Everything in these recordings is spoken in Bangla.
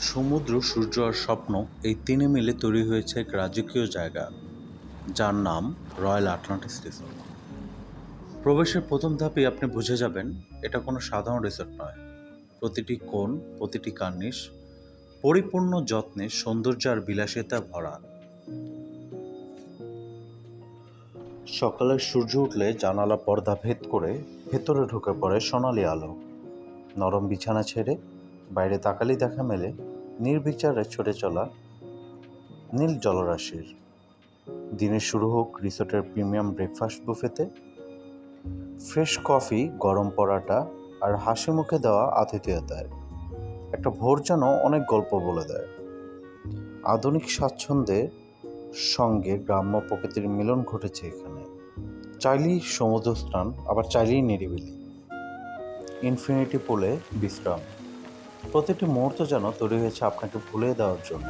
সমুদ্র, সূর্য আর স্বপ্ন এই তিনে মিলে তৈরি হয়েছে এক রাজকীয় জায়গা, যার নাম রয়্যাল আটলান্টিস রিসোর্ট প্রবেশের প্রথম ধাপে আপনি বুঝে যাবেন, এটা কোনো সাধারণ রিসোর্ট নয়। প্রতিটি কোণ, প্রতিটি কার্নিশ পরিপূর্ণ যত্নে, সৌন্দর্য আর বিলাসিতা ভরা। সকালে সূর্য উঠলে জানালা পর্দা ভেদ করে ভেতরে ঢুকে পড়ে সোনালি আলো। নরম বিছানা ছেড়ে বাইরে তাকালি দেখা মেলে নির্বিচারে ছুটে চলা নীল জলরাশির। দিনের শুরু হোক রিসোর্টের প্রিমিয়াম ব্রেকফাস্ট বুফেতে, ফ্রেশ কফি, গরম পরাটা আর হাসি মুখে দেওয়া আতিথেয়তায়। একটা ভোর যেন অনেক গল্প বলে দেয়। আধুনিক স্বাচ্ছন্দ্যের সঙ্গে গ্রাম্য প্রকৃতির মিলন ঘটেছে এখানে। চাইলেই সমুদ্র স্নান আবার চাইলেই নিরিবিলি। ইনফিনিটি পুলে বিশ্রাম। প্রতিটি মুহূর্ত যেন তৈরি হয়েছে আপনাকে ভুলে দেওয়ার জন্য।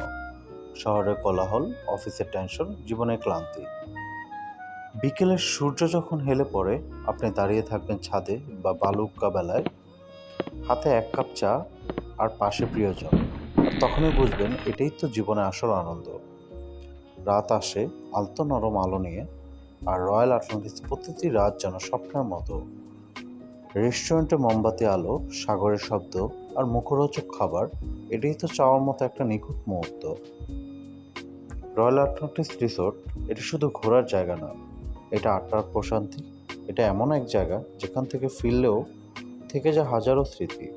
শহরের কোলাহল, অফিসের টেনশন, জীবনের ক্লান্তি। বিকেলের সূর্য যখন হেলে পড়ে, আপনি দাঁড়িয়ে থাকবেন ছাদে বা বালুকা বেলায়। হাতে এক কাপ চা আর পাশে প্রিয়জন। তখনই বুঝবেন এটাই তো জীবনে আসল আনন্দ। রাত আসে, আলতো নরম আলো নিয়ে, আর রয়্যাল আটলান্টিস প্রতিটি রাত যেন স্বপ্নের মতো। রেস্টুরেন্টে মোমবাতি আলো, সাগরের শব্দ আর মুখরোচক খাবার, এটাই তো চাওয়ার মতো একটা নিখুঁত মুহূর্ত। রয়্যাল আটলান্টিস রিসোর্ট, এটা শুধু ঘোরার জায়গা না, এটা আটটার প্রশান্তি, এটা এমন এক জায়গা যেখান থেকে ফিরলেও থেকে যা হাজারো স্মৃতি।